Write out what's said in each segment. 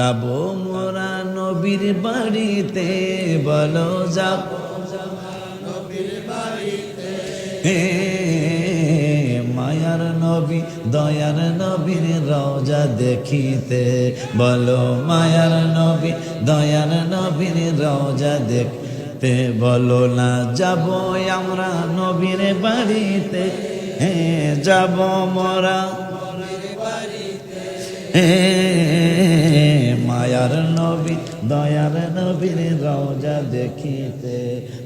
যাব মোরা নবীর বাড়িতে, বলো যাব। মায়ার নবী, দয়ার নবীর রওজা দেখিতে। বলো মায়ার নবী, দয়ার নবীর রওজা দেখতে। বলো না যাব আমরা নবীর বাড়িতে। যাব মোরা নবী দয়ার নবীর রওজা দেখিতে।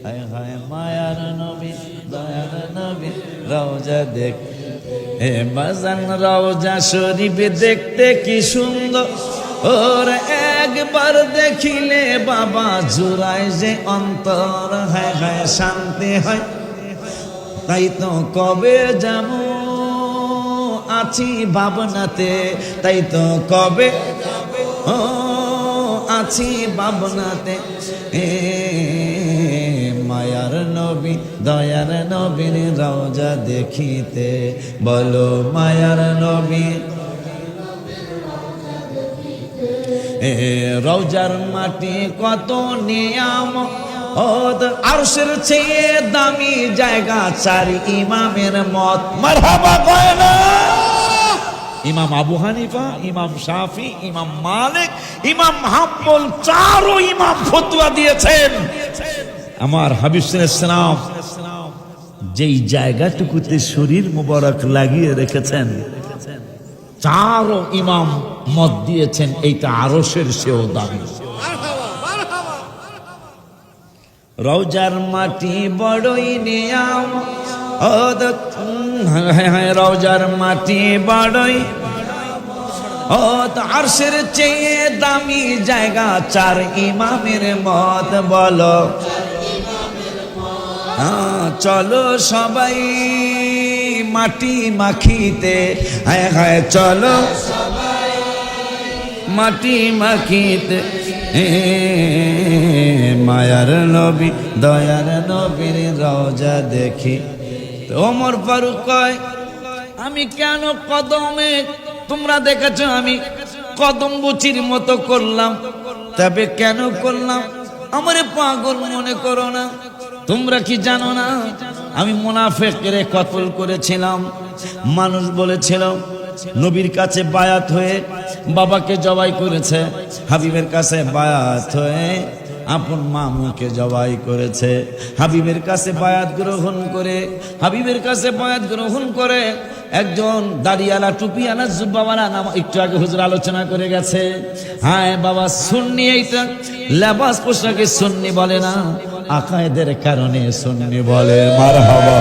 হায় হায় মায়ার নবী দয়ার নবীর রওজা দেখ এ বাজান রওজা শরীফ দেখতে কি সুন্দর। ওর একবার দেখিলে বাবা জুড়ায় যে অন্তর। হায় হায় শান্তি হয়, তাই তো কবে যাব? আছি ভাবনাতে, তাই তো কবে ও আছি ভাবনাতে এ, মায়ার নবী, দয়ার নবীর রওজা দেখিতে। বলো, মায়ার নবী। এ, রওজার মাটি কত নিয়াম। আরশের চেয়ে দামি জায়গা চারি ইমামের মত। মারহাবা, কয় না। ইমাম আবু হানিফা ইমাম শাফি ইমাম মালিক ইমাম হাম্বল চারও ইমাম ফতুয়া দিয়েছেন। আমার হাবিব ইসলাম যেই জায়গাটুকুতে শরীর মুবারক লাগিয়ে রেখেছেন চারও ইমাম মত দিয়েছেন এইটা আরসের সেও দাবি। রওজার মাটি বড়ই নিয়াম উম, হ্যাঁ, হ্যাঁ, রওজার মাটি বড়ই ও আরশের চেয়ে দামি জায়গা চার ইমামের মত বলো। হ্যাঁ, চলো সবাই মাটি মাখিতে। হ্যাঁ হ্যাঁ চলো মাটি মাখিতে। মায়ার নবী দয়ার নবীর রওজা দেখি। ওমর ফারুক কয় আমি কেন কদমে তোমরা দেখেছ আমি কদম বুচির মতো করলাম। তবে কেন করলাম? আমারে পাগল মনে করো না। তোমরা কি জানো না? আমি মুনাফেকরে কতল করেছিলাম। মানুষ বলেছিল, নবীর কাছে বায়াত হয়ে বাবাকে জবাই করেছে, হাবিবের কাছে বায়াত হয়ে আপন মামুকে জবাই করেছে। হাবিবের কাছে বায়াত গ্রহণ করে, হাবিবের কাছে বায়াত গ্রহণ করে একজন দাড়িয়ালা টুপিয়ালা জুব্বাওয়ালা নাম একটু আগে হুজুর আলোচনা করে গেছে। হ্যাঁ বাবা, সুন্নি এইটা। লেবাস পোশাকে সুন্নি বলে না, আকায়েদের কারণে সুন্নি বলে। মার হাবা